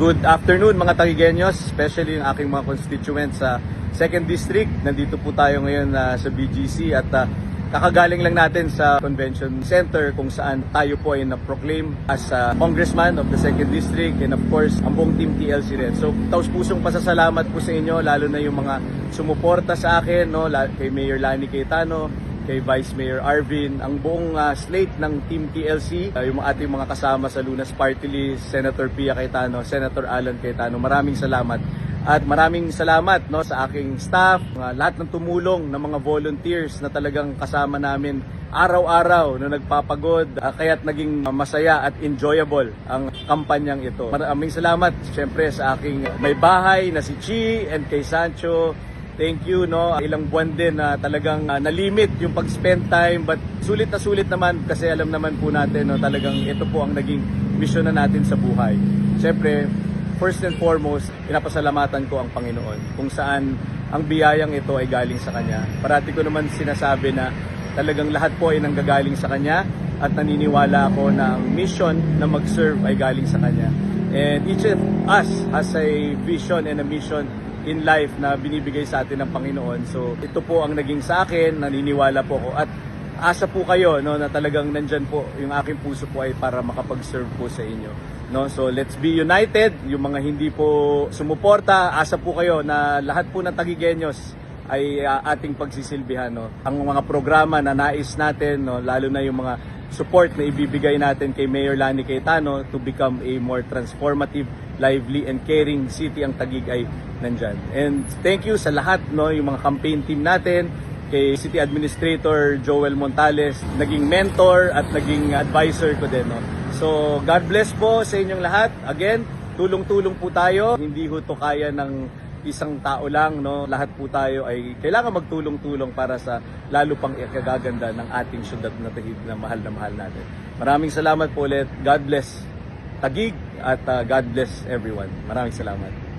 Good afternoon mga Tagigenyos, especially yung aking mga constituents sa 2nd District. Nandito po tayo ngayon ah, sa BGC at ah, kakagaling lang natin sa Convention Center kung saan tayo po ay na-proclaim as a congressman of the 2nd District and of course ang buong team TLC rin. So taos pusong pasasalamat po sa inyo lalo na yung mga sumuporta sa akin, no, kay Mayor Lani Cayetano, kay Vice Mayor Arvin, ang buong ah, slate ng Team TLC, ah, yung ating mga kasama sa Lunas Party List, Senator Pia Cayetano, Senator Alan Cayetano, maraming salamat. At maraming salamat no sa aking staff, mga lahat ng tumulong ng mga volunteers na talagang kasama namin araw-araw na nagpapagod ah, kaya't naging masaya at enjoyable ang kampanyang ito. Maraming salamat syempre sa aking may bahay na si Chi and kay Sancho Thank you, no? Ilang buwan din na talagang uh, nalimit yung pag-spend time but sulit na sulit naman kasi alam naman po natin, no, talagang ito po ang naging mission na natin sa buhay. Siyempre, first and foremost, pinapasalamatan ko ang Panginoon kung saan ang biyayang ito ay galing sa Kanya. Parati ko naman sinasabi na talagang lahat po ay nanggagaling sa Kanya at naniniwala ako na ang mission na mag-serve ay galing sa Kanya. And each of us has a vision and a mission in life na binibigay sa atin ng Panginoon. So ito po ang naging sa akin, naniniwala po ako at asa po kayo no na talagang nandyan po yung aking puso po ay para makapag-serve po sa inyo. No, so let's be united. Yung mga hindi po sumuporta, asa po kayo na lahat po ng tagigenyos ay uh, ating pagsisilbihan no. Ang mga programa na nais natin no, lalo na yung mga support na ibibigay natin kay Mayor Lani Cayetano to become a more transformative, lively and caring city ang Tagig ay nandyan. And thank you sa lahat no, yung mga campaign team natin, kay City Administrator Joel Montales, naging mentor at naging advisor ko din. No? So God bless po sa inyong lahat. Again, tulong-tulong po tayo. Hindi ho to kaya ng isang tao lang, no? Lahat po tayo ay kailangan magtulong-tulong para sa lalo pang ikagaganda ng ating syudad na Taguig na mahal na mahal natin. Maraming salamat po ulit. God bless Tagig at uh, God bless everyone. Maraming salamat.